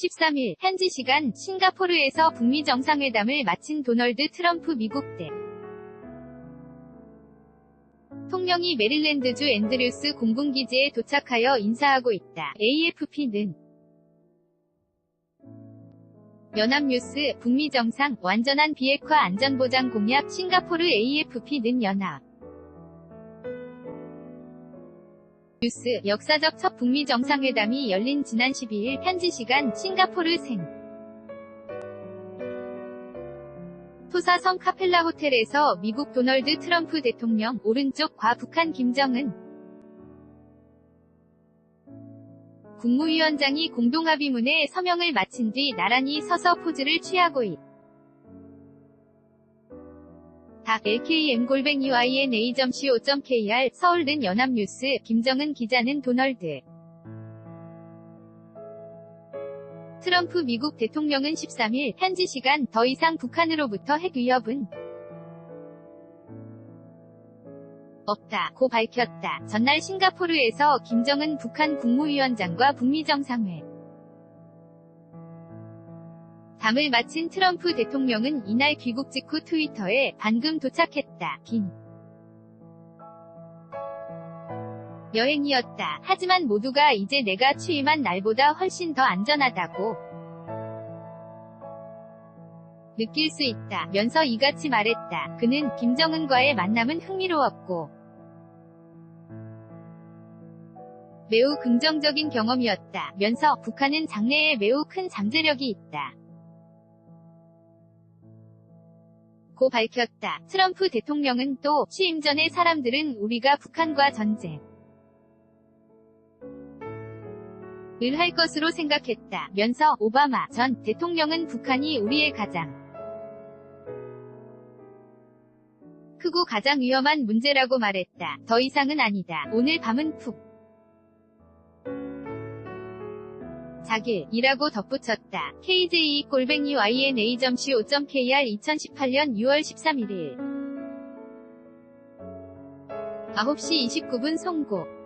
13일 현지 시간 싱가포르에서 북미 정상회담을 마친 도널드 트럼프 미국 대 통령이 메릴랜드주 앤드류스 공군기지에 도착하여 인사하고 있다. AFP는 연합뉴스 북미 정상 완전한 비핵화 안전보장 공약 싱가포르 AFP는 연합 뉴스 역사적 첫 북미 정상회담이 열린 지난 12일 현지 시간 싱가포르 생 토사성 카펠라 호텔에서 미국 도널드 트럼프 대통령 오른쪽과 북한 김정은 국무위원장이 공동합의문에 서명을 마친 뒤 나란히 서서 포즈를 취하고 있다. lkm-yna.co.kr 서울은 연합뉴스 김정은 기자는 도널드. 트럼프 미국 대통령은 13일 현지 시간 더 이상 북한으로부터 핵 위협은 없다. 고 밝혔다. 전날 싱가포르에서 김정은 북한 국무위원장과 북미 정상회 담을 마친 트럼프 대통령은 이날 귀국 직후 트위터에 방금 도착했다. 긴 여행이었다. 하지만 모두가 이제 내가 취임한 날보다 훨씬 더 안전하다고 느낄 수 있다. 면서 이같이 말했다. 그는 김정은과의 만남은 흥미로웠고 매우 긍정적인 경험이었다. 면서 북한은 장래에 매우 큰 잠재력이 있다. 고 밝혔다. 트럼프 대통령은 또 취임 전에 사람들은 우리가 북한과 전쟁 을할 것으로 생각했다. 면서 오바마 전 대통령은 북한이 우리의 가장 크고 가장 위험한 문제라고 말했다. 더 이상은 아니다. 오늘 밤은 푹 자길이라고 덧붙였다. kj-yna.co.kr 2018년 6월 13일 9시 29분 송고